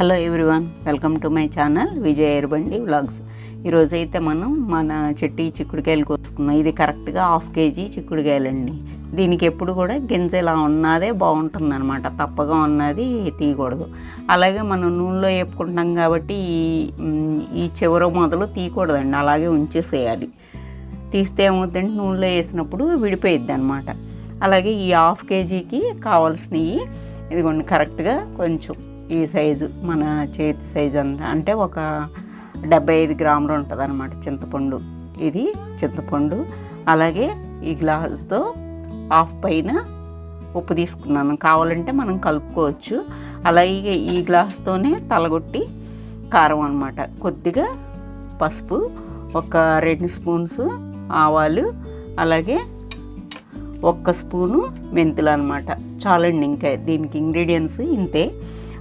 Hello everyone welcome to my channel Vijay Erbandi vlogs. ఈరోజు అయితే మనం మన చెట్టి చిక్కుడుకాయలు కోసుకుందాం. ఇది కరెక్ట్గా హాఫ్ కేజీ చిక్కుడుకాయలండి. దీనికి ఎప్పుడు కూడా గింజ ఇలా ఉన్నదే బాగుంటుంది అనమాట తప్పగా ఉన్నది తీయకూడదు. అలాగే మనం నూనెలో వేపుకుంటాం కాబట్టి ఈ ఈ చివర మొదలు తీయకూడదండి. అలాగే ఉంచేసేయాలి. తీస్తే ఏమవుతుందంటే నూనెలో వేసినప్పుడు విడిపోయిద్ది అనమాట అలాగే ఈ హాఫ్ కేజీకి కావాల్సినవి ఇదిగోండి కరెక్ట్గా కొంచెం ఈ సైజు మన చేతి సైజు అంతా. అంటే ఒక డెబ్బై ఐదు గ్రాములు ఉంటుంది అనమాట చింతపండు. ఇది చింతపండు. అలాగే ఈ గ్లాసుతో హాఫ్ పైన ఉప్పు తీసుకున్నాను. కావాలంటే మనం కలుపుకోవచ్చు. అలాగే ఈ గ్లాస్తోనే తలగొట్టి కారం అనమాట కొద్దిగా పసుపు ఒక రెండు స్పూన్స్ ఆవాలు అలాగే ఒక్క స్పూను మెంతులు అనమాట చాలండి ఇంకా దీనికి ఇంగ్రీడియంట్స్ ఇంతే.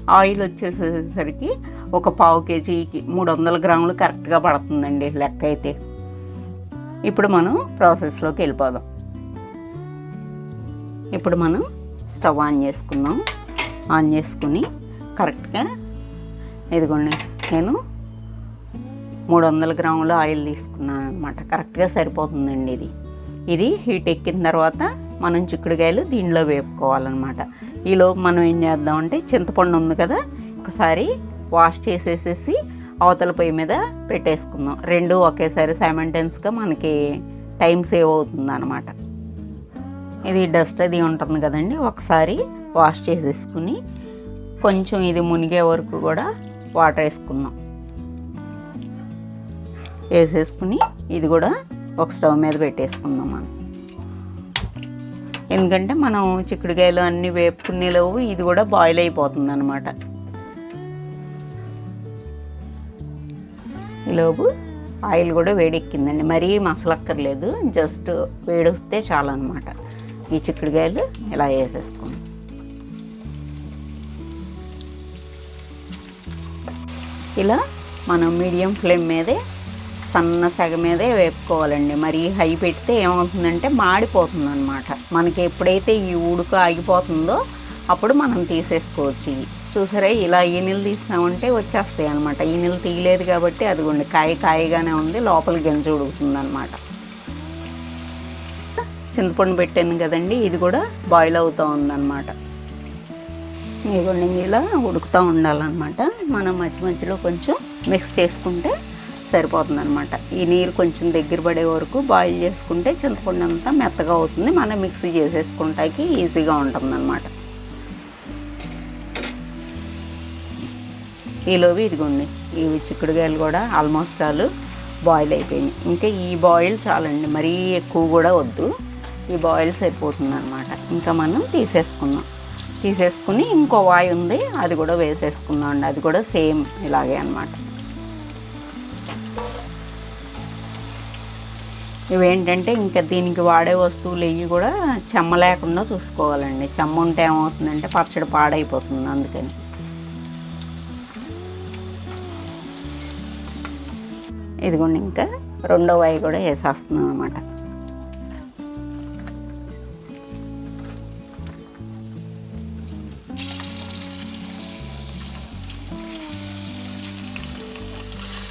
ఆయిల్ వచ్చేసేసరికి ఒక పావు కేజీకి మూడు వందల గ్రాములు కరెక్ట్గా పడుతుందండి లెక్క అయితే. ఇప్పుడు మనం ప్రాసెస్లోకి వెళ్ళిపోదాం. ఇప్పుడు మనం స్టవ్ ఆన్ చేసుకుందాం. ఆన్ చేసుకుని కరెక్ట్గా ఇదిగోండి నేను మూడు వందల గ్రాముల ఆయిల్ తీసుకున్నాను అనమాట కరెక్ట్గా సరిపోతుందండి ఇది. ఇది హీట్ ఎక్కిన తర్వాత మనం చిక్కుడుకాయలు దీనిలో వేపుకోవాలన్నమాట. ఈలో మనం ఏం చేద్దామంటే చింతపండు ఉంది కదా ఒకసారి వాష్ చేసేసేసి అవతల పొయ్యి మీద పెట్టేసుకుందాం. రెండు ఒకేసారి సైమంటెన్స్గా మనకి టైం సేవ్ అవుతుంది అనమాట ఇది డస్ట్ అది ఉంటుంది కదండి ఒకసారి వాష్ చేసేసుకుని కొంచెం ఇది మునిగే వరకు కూడా వాటర్ వేసుకుందాం. వేసేసుకుని ఇది కూడా ఒక స్టవ్ మీద పెట్టేసుకుందాం మనం. ఎందుకంటే మనం చిక్కుడుకాయలు అన్నీ వేపుకునేలోపు ఇది కూడా బాయిల్ అయిపోతుంది అనమాట ఈలోపు ఆయిల్ కూడా వేడెక్కిందండి. మరీ మసలక్కర్లేదు. జస్ట్ వేడొస్తే చాలు అనమాట ఈ చిక్కుడుకాయలు ఇలా వేసేసుకోండి. ఇలా మనం మీడియం ఫ్లేమ్ మీదే సన్న సెగ మీదే వేపుకోవాలండి. మరి హై పెడితే ఏమవుతుందంటే మాడిపోతుంది అనమాట మనకి ఎప్పుడైతే ఈ ఉడుకు ఆగిపోతుందో అప్పుడు మనం తీసేసుకోవచ్చు. ఇవి చూసారా? ఇలా ఈనెలు తీసామంటే వచ్చేస్తాయి అనమాట ఈనెలు తీయలేదు కాబట్టి అదిగోండి కాయ కాయగానే ఉంది లోపల గింజ ఉడుకుతుంది అనమాట చింతపండు పెట్టాను కదండి ఇది కూడా బాయిల్ అవుతూ ఉందన్నమాట. ఇదిగోండి ఇలా ఉడుకుతూ ఉండాలన్నమాట. మనం మధ్య మధ్యలో కొంచెం మిక్స్ చేసుకుంటే సరిపోతుంది అనమాట ఈ నీరు కొంచెం దగ్గర పడే వరకు బాయిల్ చేసుకుంటే చింతపండు అంతా మెత్తగా అవుతుంది. మనం మిక్సీ చేసేసుకుంటాకి ఈజీగా ఉంటుంది అనమాట ఈలోవి ఇదిగోండి ఇవి చిక్కుడుగాయలు కూడా ఆల్మోస్ట్ ఆల్ బాయిల్ అయిపోయినాయి. ఇంకా ఈ బాయిల్ చాలండి మరీ ఎక్కువ కూడా వద్దు. ఈ బాయిల్ సరిపోతుంది అనమాట ఇంకా మనం తీసేసుకుందాం. తీసేసుకుని ఇంకో వాయి ఉంది అది కూడా వేసేసుకుందాం అండి అది కూడా సేమ్ ఇలాగే అనమాట ఇవేంటంటే ఇంకా దీనికి వాడే వస్తువులు ఇవి కూడా చెమ్మ లేకుండా చూసుకోవాలండి. చెమ్మ ఉంటే ఏమవుతుందంటే పచ్చడి పాడైపోతుంది అందుకని. ఇదిగోండి ఇంకా రెండో వాయి కూడా వేసేస్తున్నాం అనమాట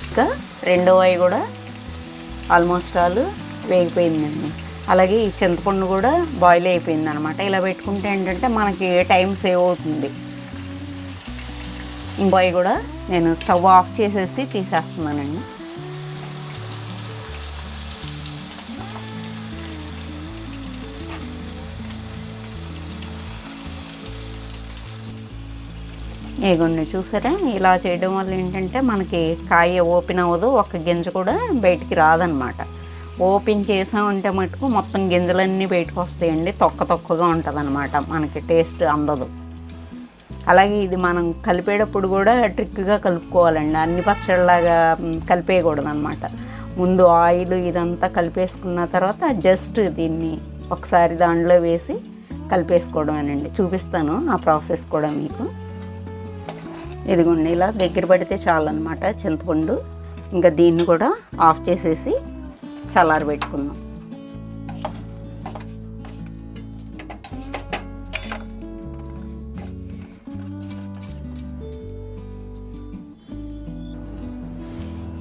ఇంకా రెండో వాయి కూడా ఆల్మోస్ట్ ఆల్ వేగిపోయిందండి. అలాగే ఈ చింతపండు కూడా బాయిల్ అయిపోయింది అనమాట ఇలా పెట్టుకుంటే ఏంటంటే మనకి టైం సేవ్ అవుతుంది. ఈ బాయ్ కూడా నేను స్టవ్ ఆఫ్ చేసేసి తీసేస్తున్నానండి. ఇగోండి చూసారా? ఇలా చేయడం వల్ల ఏంటంటే మనకి కాయ ఓపెన్ అవ్వదు ఒక గింజ కూడా బయటికి రాదనమాట ఓపెన్ చేసామంటే మటుకు మొత్తం గింజలన్నీ బయటకు వస్తాయండి. తొక్క తొక్కగా ఉంటుంది అనమాట మనకి టేస్ట్ అందదు. అలాగే ఇది మనం కలిపేటప్పుడు కూడా ట్రిక్గా కలుపుకోవాలండి. అన్ని పచ్చళ్ళలాగా కలిపేయకూడదు అనమాట ముందు ఆయిల్ ఇదంతా కలిపేసుకున్న తర్వాత జస్ట్ దీన్ని ఒకసారి దాంట్లో వేసి కలిపేసుకోవడమేనండి. చూపిస్తాను ఆ ప్రాసెస్ కూడా మీకు. ఇదిగోండి ఇలా దగ్గర పడితే చాలన్నమాట చింతపండు. ఇంకా దీన్ని కూడా ఆఫ్ చేసేసి చల్లారి పెట్టుకుందాం.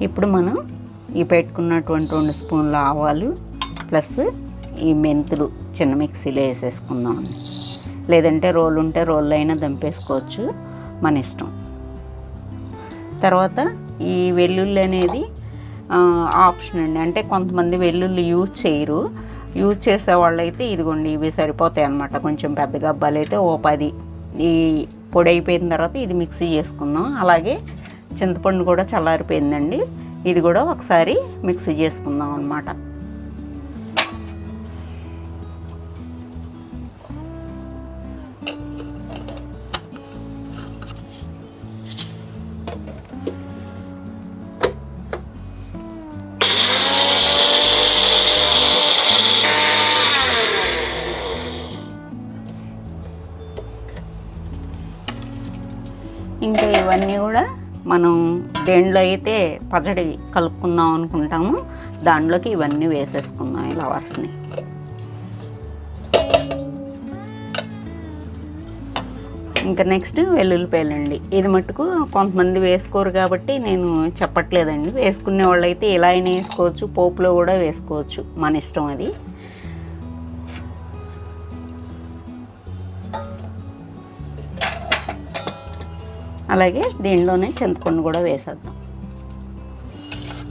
ఇప్పుడు మనం ఈ పెట్టుకున్నటువంటి రెండు స్పూన్ల ఆవాలు ప్లస్ ఈ మెంతులు చిన్న మిక్సీలో వేసేసుకుందాం. లేదంటే రోల్ ఉంటే రోల్ అయినా దంపేసుకోవచ్చు మన ఇష్టం. తర్వాత ఈ వెల్లుల్లి అనేది ఆప్షన్ అండి. అంటే కొంతమంది వెల్లుల్లి యూజ్ చేయరు. యూజ్ చేసే వాళ్ళైతే ఇదిగోండి ఇవి సరిపోతాయి అనమాట కొంచెం పెద్ద గబ్బాలు అయితే ఓ పది. ఈ పొడి అయిపోయిన తర్వాత ఇది మిక్సీ చేసుకుందాం. అలాగే చింతపండు కూడా చల్లారిపోయిందండి. ఇది కూడా ఒకసారి మిక్సీ చేసుకుందాం అనమాట ఇంకా ఇవన్నీ కూడా మనం దేంట్లో అయితే పచ్చడి కలుపుకుందాం అనుకుంటాము దాంట్లోకి ఇవన్నీ వేసేసుకుందాం ఇలా లవర్స్ని. ఇంకా నెక్స్ట్ వెల్లుల్లిపాయలండి. ఇది మట్టుకు కొంతమంది వేసుకోరు కాబట్టి నేను చెప్పట్లేదండి. వేసుకునే వాళ్ళు అయితే ఇలా అయినా వేసుకోవచ్చు పోపులో కూడా వేసుకోవచ్చు మన ఇష్టం అది. అలాగే దీనిలోనే చింతపండు కూడా వేసేద్దాం.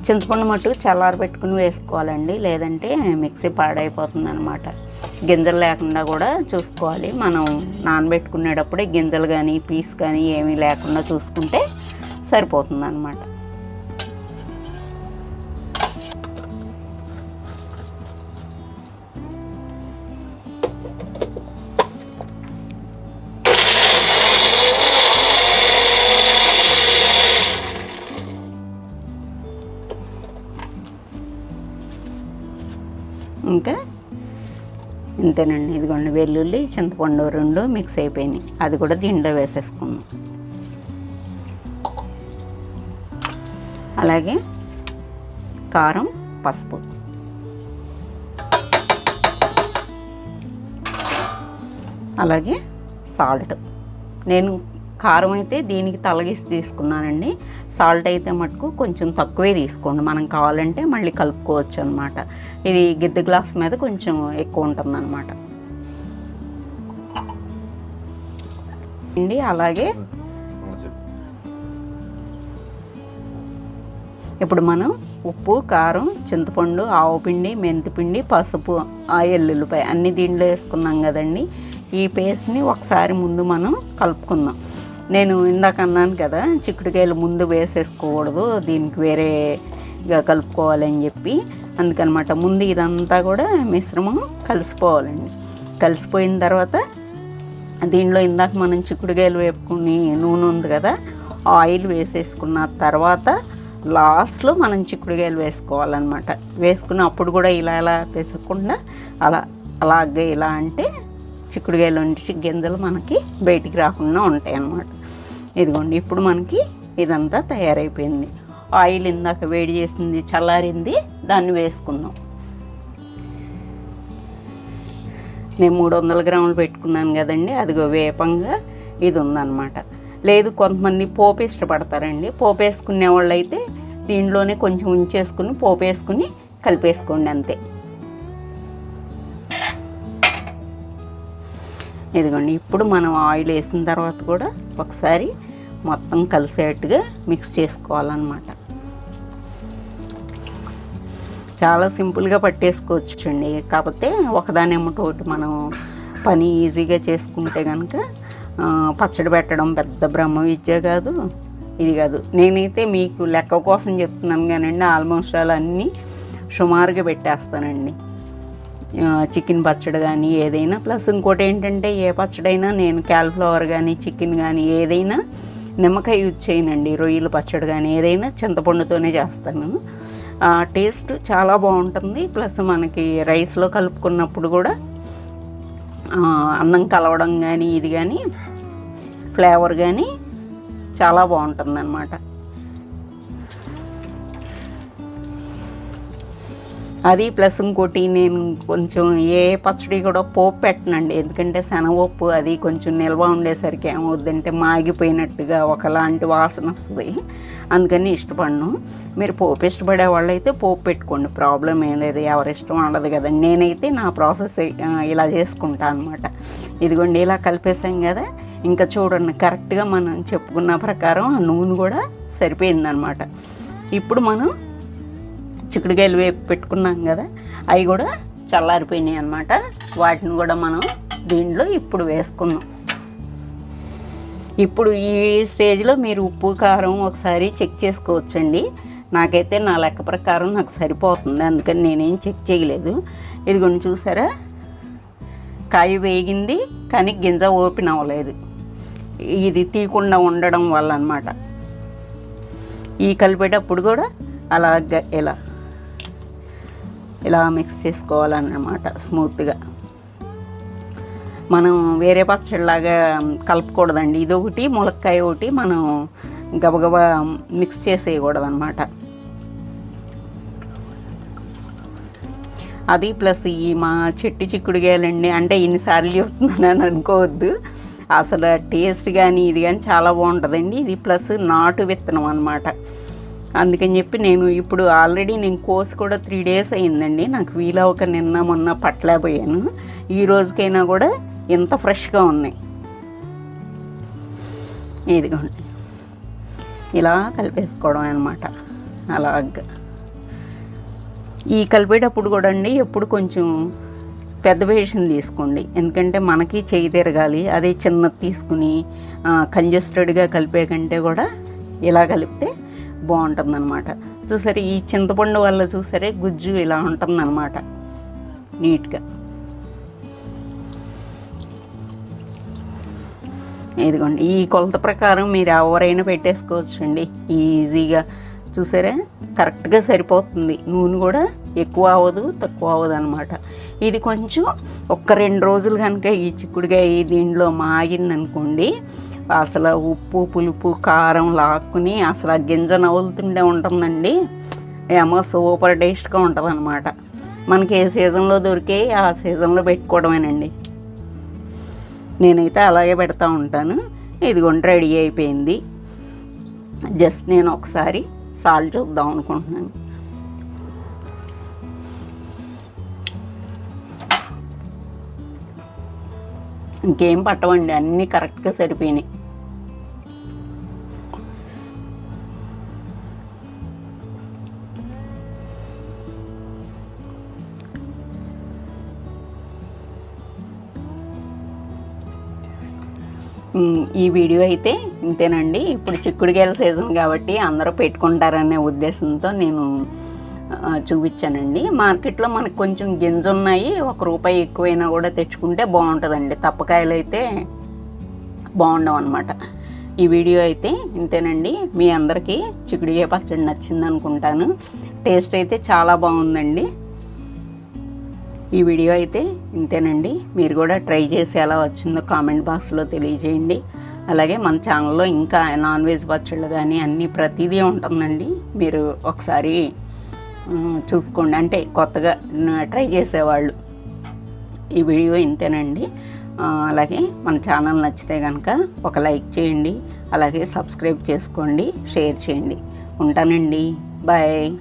చింతపండు మట్టు చల్లారబెట్టుకుని వేసుకోవాలండి లేదంటే మిక్సీ పాడైపోతుంది అనమాట గింజలు లేకుండా కూడా చూసుకోవాలి. మనం నానబెట్టుకునేటప్పుడే గింజలు కానీ పీస్ కానీ ఏమీ లేకుండా చూసుకుంటే సరిపోతుంది అనమాట ఇంతేనండి. ఇదిగోండి వెల్లుల్లి చింతపండు రెండు మిక్స్ అయిపోయినాయి. అది కూడా దీంట్లో వేసేసుకుందాం. అలాగే కారం పసుపు. అలాగే సాల్ట్. నేను కారం అయితే దీనికి తలగేసి తీసుకున్నానండి. సాల్ట్ అయితే మటుకు కొంచెం తక్కువే తీసుకోండి. మనం కావాలంటే మళ్ళీ కలుపుకోవచ్చు అనమాట ఇది గిద్ద గ్లాస్ మీద కొంచెం ఎక్కువ ఉంటుంది అనమాట అండి అలాగే ఇప్పుడు మనం ఉప్పు కారం చింతపండు ఆవుపిండి మెంతిపిండి పసుపు ఆ ఎల్లుల్లిపాయ అన్ని దీంట్లో వేసుకున్నాం కదండి. ఈ పేస్ట్ని ఒకసారి ముందు మనం కలుపుకుందాం. నేను ఇందాక అన్నాను కదా చిక్కుడుకాయలు ముందు వేసేసుకోకూడదు దీనికి వేరేగా కలుపుకోవాలని చెప్పి. అందుకనమాట ముందు ఇదంతా కూడా మిశ్రమం కలిసిపోవాలండి. కలిసిపోయిన తర్వాత దీనిలో ఇందాక మనం చిక్కుడుకాయలు వేపుకుని నూనె ఉంది కదా ఆయిల్ వేసేసుకున్న తర్వాత లాస్ట్లో మనం చిక్కుడుకాయలు వేసుకోవాలన్నమాట. వేసుకుని అప్పుడు కూడా ఇలా ఇలా వేసకుండా అలా అలాగే ఇలా అంటే చిక్కుడుకాయలు నుంచి గింజలు మనకి బయటికి రాకుండా ఉంటాయి అన్నమాట ఇదిగోండి ఇప్పుడు మనకి ఇదంతా తయారైపోయింది. ఆయిల్ ఇందాక వేడి చేసింది చల్లారింది దాన్ని వేసుకుందాం నేను మూడు వందల గ్రాములు పెట్టుకున్నాను కదండి అదిగో వేపంగా ఇది ఉందన్నమాట. లేదు కొంతమంది పోపు ఇష్టపడతారండి. పోపు వేసుకునే వాళ్ళు అయితే దీంట్లోనే కొంచెం ఉంచేసుకుని పోపు వేసుకుని కలిపేసుకోండి అంతే. ఇదిగోండి ఇప్పుడు మనం ఆయిల్ వేసిన తర్వాత కూడా ఒకసారి మొత్తం కలిసేట్టుగా మిక్స్ చేసుకోవాలన్నమాట. చాలా సింపుల్గా పట్టేసుకోవచ్చండి. కాకపోతే ఒకదాని ఒకటి మనం పని ఈజీగా చేసుకుంటే కనుక పచ్చడి పెట్టడం పెద్ద బ్రహ్మ విద్య కాదు. ఇది కాదు. నేనైతే మీకు లెక్క కోసం చెప్తున్నాను కానండి ఆల్మోస్ట్ ఆల్ అన్నీ సుమారుగా పెట్టేస్తానండి. చికెన్ పచ్చడి కానీ ఏదైనా. ప్లస్ ఇంకోటి ఏంటంటే ఏ పచ్చడైనా నేను క్యాలిఫ్లవర్ కానీ చికెన్ కానీ ఏదైనా నిమ్మకాయ యూజ్ చేయనండి. రొయ్యలు పచ్చడి కానీ ఏదైనా చింతపండుతోనే చేస్తాను ఆ, టేస్ట్ చాలా బాగుంటుంది. ప్లస్ మనకి రైస్లో కలుపుకున్నప్పుడు కూడా అన్నం కలవడం కానీ ఇది కానీ ఫ్లేవర్ కానీ చాలా బాగుంటుంది అన్నమాట అది ప్లస్ ఇంకోటి నేను కొంచెం ఏ పచ్చడి కూడా పోపు పెట్టనండి. ఎందుకంటే శనగపప్పు అది కొంచెం నిల్వ ఉండేసరికి ఏమవుద్దంటే మాగిపోయినట్టుగా ఒకలాంటి వాసన వస్తుంది. అందుకని ఇష్టపడను. మీరు పోపు ఇష్టపడే వాళ్ళైతే పోపు పెట్టుకోండి. ప్రాబ్లం ఏం లేదు. ఎవరి ఇష్టం ఉండదు కదండి. నేనైతే నా ప్రాసెస్ ఇలా చేసుకుంటాను అనమాట ఇదిగోండి ఇలా కలిపేసాం కదా. ఇంకా చూడండి కరెక్ట్గా మనం చెప్పుకున్న ప్రకారం ఆ నూనె కూడా సరిపోయిందనమాట ఇప్పుడు మనం చిక్కుడుకాయలు వేపు పెట్టుకున్నాం కదా అవి కూడా చల్లారిపోయినాయి అనమాట వాటిని కూడా మనం దీంట్లో ఇప్పుడు వేసుకుందాం. ఇప్పుడు ఈ స్టేజ్లో మీరు ఉప్పు కారం ఒకసారి చెక్ చేసుకోవచ్చండి. నాకైతే నా లెక్క ప్రకారం నాకు సరిపోతుంది అందుకని నేనేం చెక్ చేయలేదు. ఇదిగోండి చూసారా? కాయ వేగింది కానీ గింజ ఓపెన్ అవ్వలేదు. ఇది తీయకుండా ఉండడం వల్ల అనమాట ఈ కలిపేటప్పుడు కూడా అలాగ ఇలా ఇలా మిక్స్ చేసుకోవాలన్నమాట స్మూత్గా మనం వేరే పచ్చడిలాగా కలపకూడదండి. ఇది ఒకటి ములక్కాయ ఒకటి మనం గబగబా మిక్స్ చేసేయకూడదు అనమాట అది ప్లస్ ఈ మా చెట్టు చిక్కుడుగాయలండి అంటే ఇన్నిసార్లు చెప్తున్నానని అనుకోవద్దు. అసలు టేస్ట్ కానీ ఇది కానీ చాలా బాగుంటుందండి. ఇది ప్లస్ నాటు విత్తనం అనమాట అందుకని చెప్పి నేను ఇప్పుడు ఆల్రెడీ నేను కోర్స్ కూడా త్రీ డేస్ అయిందండి. నాకు వీలవక నిన్న మొన్న పట్టలేకపోయాను. ఈ రోజుకైనా కూడా ఇంత ఫ్రెష్గా ఉన్నాయి. ఇదిగోండి. ఇలా కలిపేసుకోవడం అనమాట అలాగా. ఈ కలిపేటప్పుడు కూడా అండి ఎప్పుడు కొంచెం పెద్ద బేషన్ తీసుకోండి. ఎందుకంటే మనకి చేయి తిరగాలి. అదే చిన్నది తీసుకుని కంజెస్టెడ్గా కలిపే కంటే కూడా ఇలా కలిపితే బాగుంటుందన్నమాట. చూసారు ఈ చింతపండు వల్ల చూసారే గుజ్జు ఇలా ఉంటుందన్నమాట. నీట్గా. ఇదిగోండి ఈ కొలత ప్రకారం మీరు ఎవరైనా పెట్టేసుకోవచ్చు అండి ఈజీగా. చూసారా కరెక్ట్గా సరిపోతుంది. నూనె కూడా ఎక్కువ అవ్వదు తక్కువ అవ్వదు అనమాట ఇది కొంచెం ఒక్క రెండు రోజులు కనుక ఈ చిక్కుడుకాయ దీంట్లో మాగిందనుకోండి అసలు ఉప్పు పులుపు కారం లాక్కుని అసలు ఆ గింజ నవ్వులుతుండే ఉంటుందండి. ఏమో సూపర్ టేస్ట్గా ఉంటుంది అనమాట మనకి ఏ సీజన్లో దొరికే ఆ సీజన్లో పెట్టుకోవడమేనండి. నేనైతే అలాగే పెడతా ఉంటాను. ఇదిగోండి రెడీ అయిపోయింది. జస్ట్ నేను ఒకసారి సాల్ట్ చూద్దాం అనుకుంటున్నాను. ఇంకేం పట్టవండి అన్నీ కరెక్ట్గా సరిపోయినాయి. ఈ వీడియో అయితే ఇంతేనండి. ఇప్పుడు చిక్కుడుకాయల సీజన్ కాబట్టి అందరూ పెట్టుకుంటారనే ఉద్దేశంతో నేను చూపించానండి. మార్కెట్లో మనకు కొంచెం గింజ ఉన్నాయి. ఒక రూపాయి ఎక్కువైనా కూడా తెచ్చుకుంటే బాగుంటుందండి. తప్పకాయలు అయితే బాగుండవు అనమాట ఈ వీడియో అయితే ఇంతేనండి. మీ అందరికీ చిక్కుడుకాయ పచ్చడి నచ్చింది అనుకుంటాను టేస్ట్ అయితే చాలా బాగుందండి. ఈ వీడియో అయితే ఇంతేనండి. మీరు కూడా ట్రై చేసి ఎలా వచ్చిందో కామెంట్ బాక్స్లో తెలియజేయండి. అలాగే మన ఛానల్లో ఇంకా నాన్ వెజ్ పచ్చళ్ళు కానీ అన్నీ ప్రతిదీ ఉంటుందండి. మీరు ఒకసారి చూసుకోండి. అంటే కొత్తగా ట్రై చేసేవాళ్ళు. ఈ వీడియో ఇంతేనండి. అలాగే మన ఛానల్ నచ్చితే కనుక ఒక లైక్ చేయండి. అలాగే సబ్స్క్రైబ్ చేసుకోండి. షేర్ చేయండి. ఉంటానండి. బాయ్.